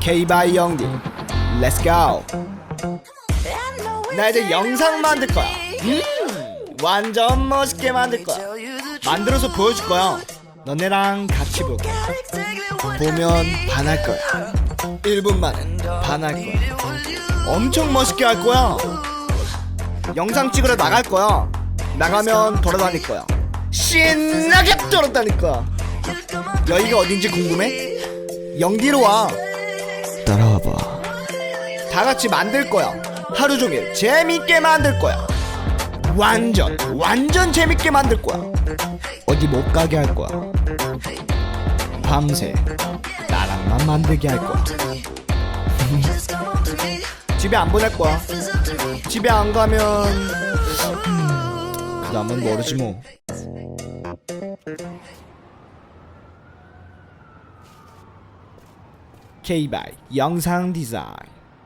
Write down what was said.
K바이 영디 Let's go. 나 이제 영상 만들 거야. 음, 완전 멋있게 만들 거야. 만들어서 보여줄 거야. 너네랑 같이 볼 거야 보면 반할 거야. 1분 만에 반할 거야. 엄청 멋있게 할 거야. 영상 찍으러 나갈 거야. 나가면 돌아다닐 거야. 신나게 돌아다닐 거야 여기가 어딘지 궁금해? 영디로 와. 따라와봐. 다 같이 만들 거야. 하루 종일 재밌게 만들 거야. 완전 완전 재밌게 만들 거야. 어디 못 가게 할 거야. 밤새 나랑만 만들게 할 거야. 집에 안 보낼 거야. 집에 안 가면 음, 그 다음은 모르지 뭐 K바이 영상 디자인